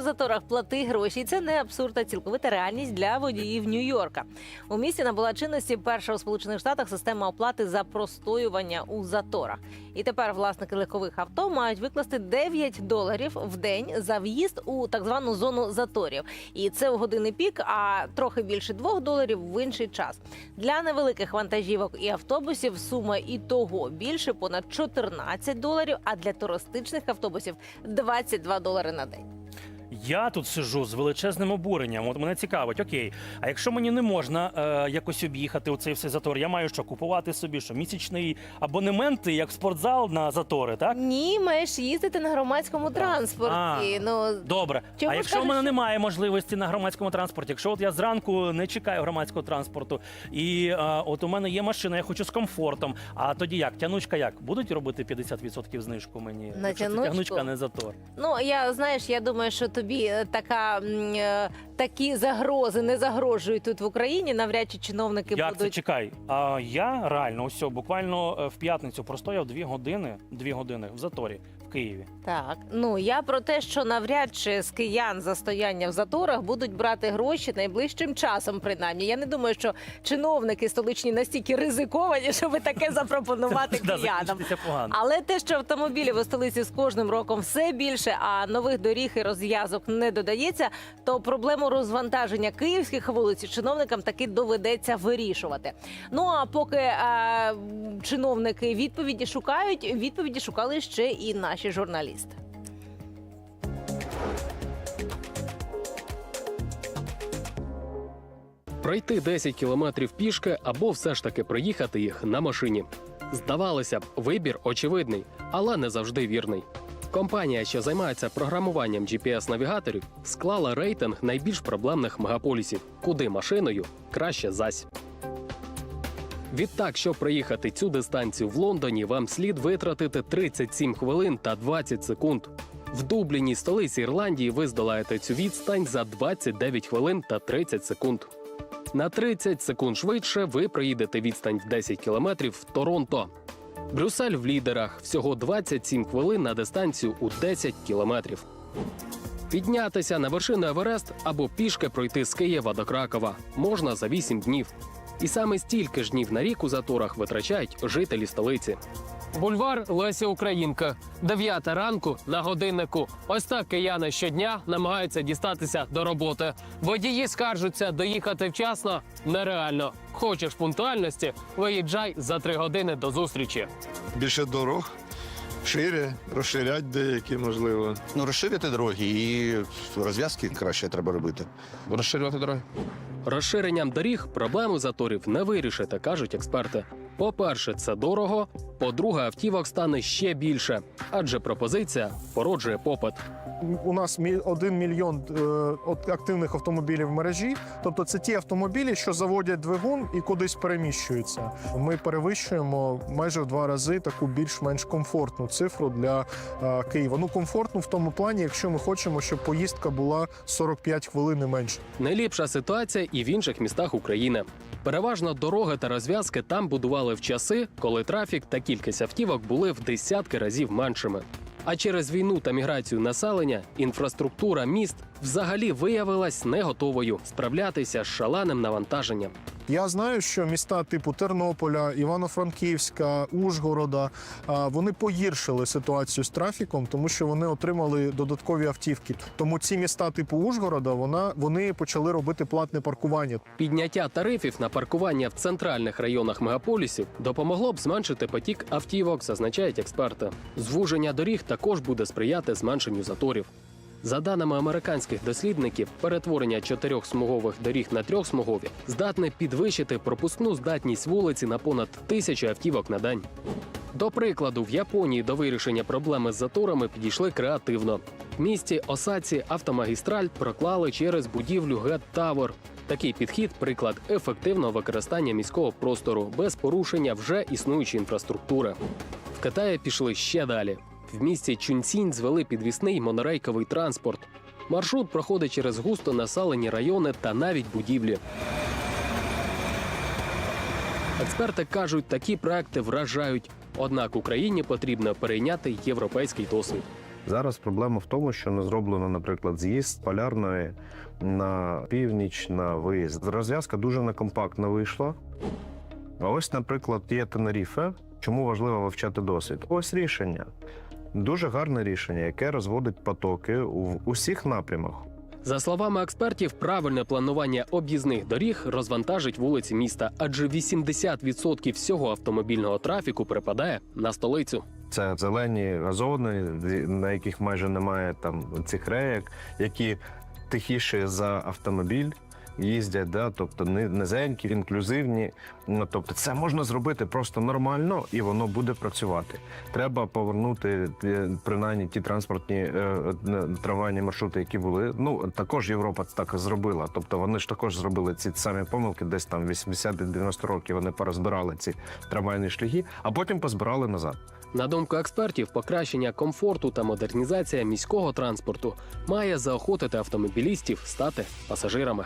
Заторах плати гроші. Це не абсурд, а цілковита реальність для водіїв Нью-Йорка. У місті набула чинності перша у Сполучених Штатах система оплати за простоювання у заторах. І тепер власники легкових авто мають викласти 9 доларів в день за в'їзд у так звану зону заторів. І це у години пік, а трохи більше 2 доларів в інший час. Для невеликих вантажівок і автобусів сума і того більше понад 14 доларів. А для туристичних автобусів 22 долари на день. Я тут сижу з величезним обуренням. От мене цікавить, окей, а якщо мені не можна е, якось об'їхати у цей все затор, я маю що купувати собі що місячний абонемент, як в спортзал на затори, так? Ні, маєш їздити на громадському транспорті. А. Ну Добре. Чому а ж якщо в кажеш, мене що- немає можливості на громадському транспорті, якщо от я зранку не чекаю громадського транспорту, і е, от у мене є машина, я хочу з комфортом. А тоді як? Тянучка як? Будуть робити 50% знижку мені? На якщо це тянучку? тягнучка, а не затор. Ну я знаєш, я думаю, що тобі е, така е, такі загрози не загрожують тут в Україні. Навряд чи чиновники Як це чекай? А я реально ось буквально е, в п'ятницю простояв дві години, дві години в заторі Києві. так. Ну я про те, що навряд чи з киян за стояння в заторах будуть брати гроші найближчим часом. Принаймні, я не думаю, що чиновники столичні настільки ризиковані, щоб таке запропонувати киянам. Але те, що автомобілів у столиці з кожним роком все більше, а нових доріг і розв'язок не додається, то проблему розвантаження київських вулиць чиновникам таки доведеться вирішувати. Ну а поки е, чиновники відповіді шукають, відповіді шукали ще і наші журналісти. Пройти 10 кілометрів пішки або все ж таки проїхати їх на машині. Здавалося б, вибір очевидний, але не завжди вірний. Компанія, що займається програмуванням GPS-навігаторів, склала рейтинг найбільш проблемних мегаполісів, куди машиною краще зась. Відтак, щоб проїхати цю дистанцію в Лондоні, вам слід витратити 37 хвилин та 20 секунд. В Дубліні, столиці Ірландії, ви здолаєте цю відстань за 29 хвилин та 30 секунд. На 30 секунд швидше ви проїдете відстань в 10 кілометрів в Торонто. Брюссель в лідерах всього 27 хвилин на дистанцію у 10 кілометрів. Піднятися на вершину Еверест або пішки пройти з Києва до Кракова можна за 8 днів. І саме стільки ж днів на рік у заторах витрачають жителі столиці. Бульвар Леся Українка. Дев'ята ранку на годиннику. Ось так кияни щодня намагаються дістатися до роботи. Водії скаржуться, доїхати вчасно нереально. Хочеш пунктуальності? Виїжджай за три години до зустрічі. більше дорог, шире, розширять деякі, можливо. Ну, розширити дороги і розв'язки краще треба робити. Розширювати дороги. Розширенням доріг проблему заторів не вирішити, кажуть експерти. По-перше, це дорого. По-друге, автівок стане ще більше, адже пропозиція породжує попит. у нас 1 мільйон е, активних автомобілів в мережі. Тобто це ті автомобілі, що заводять двигун і кудись переміщуються. Ми перевищуємо майже в два рази таку більш-менш комфортну цифру для е, Києва. Ну комфортну в тому плані, якщо ми хочемо, щоб поїздка була 45 хвилин і менше. Найліпша ситуація і в інших містах України. Переважно дороги та розв'язки там будували в часи, коли трафік та кількість автівок були в десятки разів меншими. А через війну та міграцію населення інфраструктура міст взагалі виявилась не готовою справлятися з шаленим навантаженням. Я знаю, що міста типу Тернополя, Івано-Франківська, Ужгорода вони погіршили ситуацію з трафіком, тому що вони отримали додаткові автівки. Тому ці міста типу Ужгорода вона вони почали робити платне паркування. Підняття тарифів на паркування в центральних районах мегаполісів допомогло б зменшити потік автівок, зазначають експерти. Звуження доріг також буде сприяти зменшенню заторів. За даними американських дослідників, перетворення чотирьохсмугових доріг на трьохсмугові здатне підвищити пропускну здатність вулиці на понад тисячу автівок на день. До прикладу, в Японії до вирішення проблеми з заторами підійшли креативно. В місті Осаці автомагістраль проклали через будівлю Гет Тавер. Такий підхід приклад ефективного використання міського простору без порушення вже існуючої інфраструктури. В Китаї пішли ще далі. В місті Чунцінь звели підвісний монорейковий транспорт. Маршрут проходить через густо населені райони та навіть будівлі. Експерти кажуть, такі проекти вражають. Однак Україні потрібно перейняти європейський досвід. Зараз проблема в тому, що не зроблено, наприклад, з'їзд полярної на північ на виїзд. Розв'язка дуже некомпактно вийшла. А ось, наприклад, є Тенеріфе. Чому важливо вивчати досвід? Ось рішення. Дуже гарне рішення, яке розводить потоки в усіх напрямах. За словами експертів, правильне планування об'їзних доріг розвантажить вулиці міста, адже 80% всього автомобільного трафіку припадає на столицю. Це зелені газони, на яких майже немає там цих реєк, які тихіше за автомобіль. Їздять, да, тобто низенькі, інклюзивні. Ну, тобто, це можна зробити просто нормально, і воно буде працювати. Треба повернути е, принаймні ті транспортні е, е, трамвайні маршрути, які були. Ну також Європа так зробила. Тобто вони ж також зробили ці самі помилки, десь там 80-90 років вони порозбирали ці трамвайні шляхи, а потім позбирали назад. На думку експертів, покращення комфорту та модернізація міського транспорту має заохотити автомобілістів стати пасажирами.